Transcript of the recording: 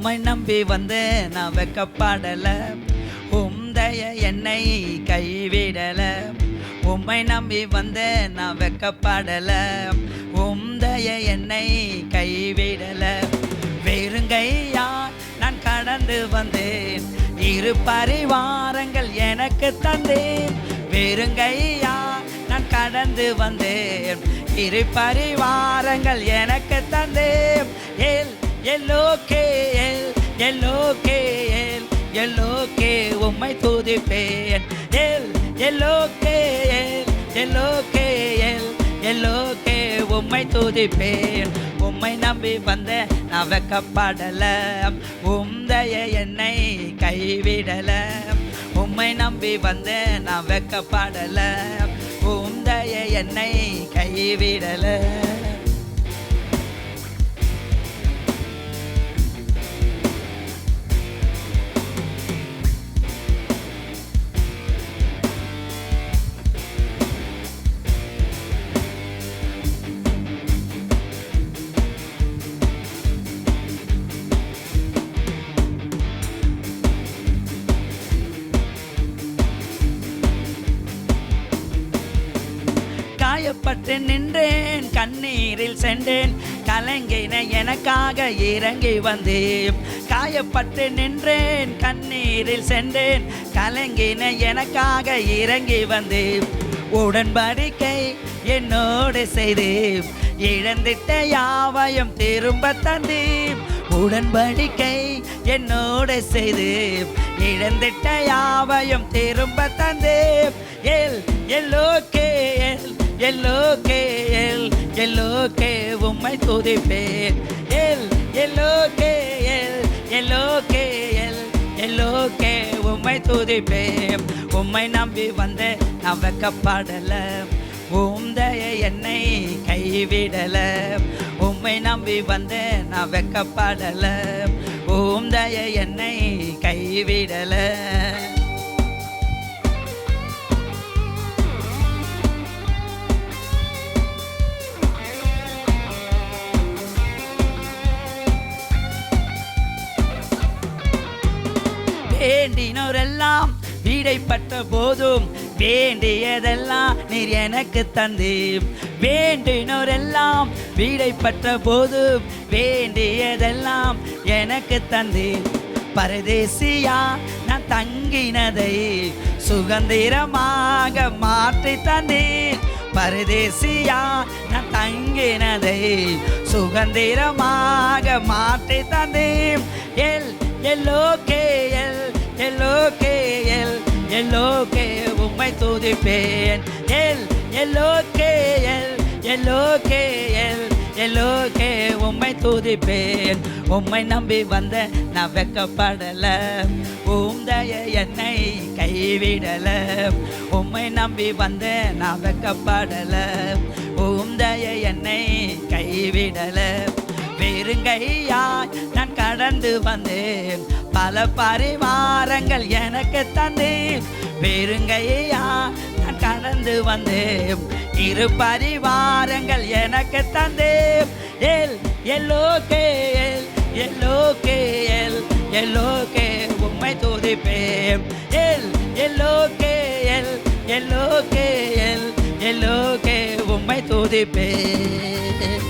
உம்மை நம்பி வந்து நான் வெக்கப்படல உம்தய என்னை கைவிடல. உம்மை நம்பி வந்து நான் வெக்கப்படல உம்தய என்னை கைவிடல. வெறுங்கையா நான் கடந்து வந்தேன். இரு பரிவாரங்கள் எனக்கு தந்தேன். வெறுங்கையா நான் கடந்து வந்தேன். இரு பரிவாரங்கள் எனக்கு தந்தேன். எல் எல்லோக்கே எல் எல்லோக்கே எல் எல்லோக்கே உம்மை துதிப்பேன் எல் எல்லோக்கே எல் எல்லோக்கே எல் எல்லோக்கே உம்மை துதிப்பேன் உம்மை நம்பி வந்த நான் வெக்கப்படல உம்தய என்னை கைவிடல உம்மை நம்பி வந்த நான் வெக்கப்படல உம்தய என்னை கைவிடல காயப்பட்டு நின்றேன் கண்ணீரில் சென்றேன் கலங்கின எனக்காக இறங்கி வந்தேன். காயப்பட்டு நின்றேன் கண்ணீரில் சென்றேன் கலங்கின எனக்காக இறங்கி வந்தேன். உடன்படிக்கை என்னோடு செய்தேன். இழந்திட்ட யாவையும் திரும்ப தந்தேன். உடன்படிக்கை என்னோடு செய்து இழந்திட்ட யாவையும் திரும்ப தந்தேன். எல் எல்லோக்கே எல் எல்லோக்கே எல் எல்லோக்கே உம்மை துதிப்பேன். எல் எல்லோக்கே எல் எல்லோக்கே எல் எல்லோக்கே உம்மை துதிப்பேன். உம்மை நம்பி வந்த நான் வெக்கப்படல. உம்தய என்னை கைவிடல. உம்மை நம்பி வந்த நான் வெக்கப்படல. உம்தய என்னை கைவிடலை. வேண்டினோரெல்லாம் வீடைப்பட்ட போதும். வேண்டியதெல்லாம் நீர் எனக்கு தந்தீர் வேண்டினோரெல்லாம் வீடைப்பட்ட போதும். வேண்டியதெல்லாம் எனக்கு தந்தீர் பரதேசியா நான் தங்கினதை சுதந்திரமாக மாற்றி தந்தேன். பரதேசியா நான் தங்கினதை சுதந்திரமாக மாற்றி தந்தேன். எல் எல்லோக்கே எல் எல்லோக்கே உம்மை துதிப்பேன் எல் எல்லோக்கே எல் எல்லோக்கே உம்மை துதிப்பேன் உம்மை நம்பி வந்த நான் வெக்கப்படல உம்தய என்னை கைவிடல உம்மை நம்பி வந்த நான் வெக்கப்படல உம்தய என்னை கைவிடல வெறுங்கையாய் கடந்து வந்தேன். பல பரிவாரங்கள் எனக்கு தந்தேன். பெருங்கையா நான் கடந்து வந்தேன். இரு பரிவாரங்கள் எனக்கு தந்தேன். எல் எல்லோ கேல் எல்லோ கேல் எல்லோ கே உம்மை துதிப்பேன். எல் எல்லோ கேல் எல்லோ கேல் எல்லோ கே உம்மை துதிப்பேன்.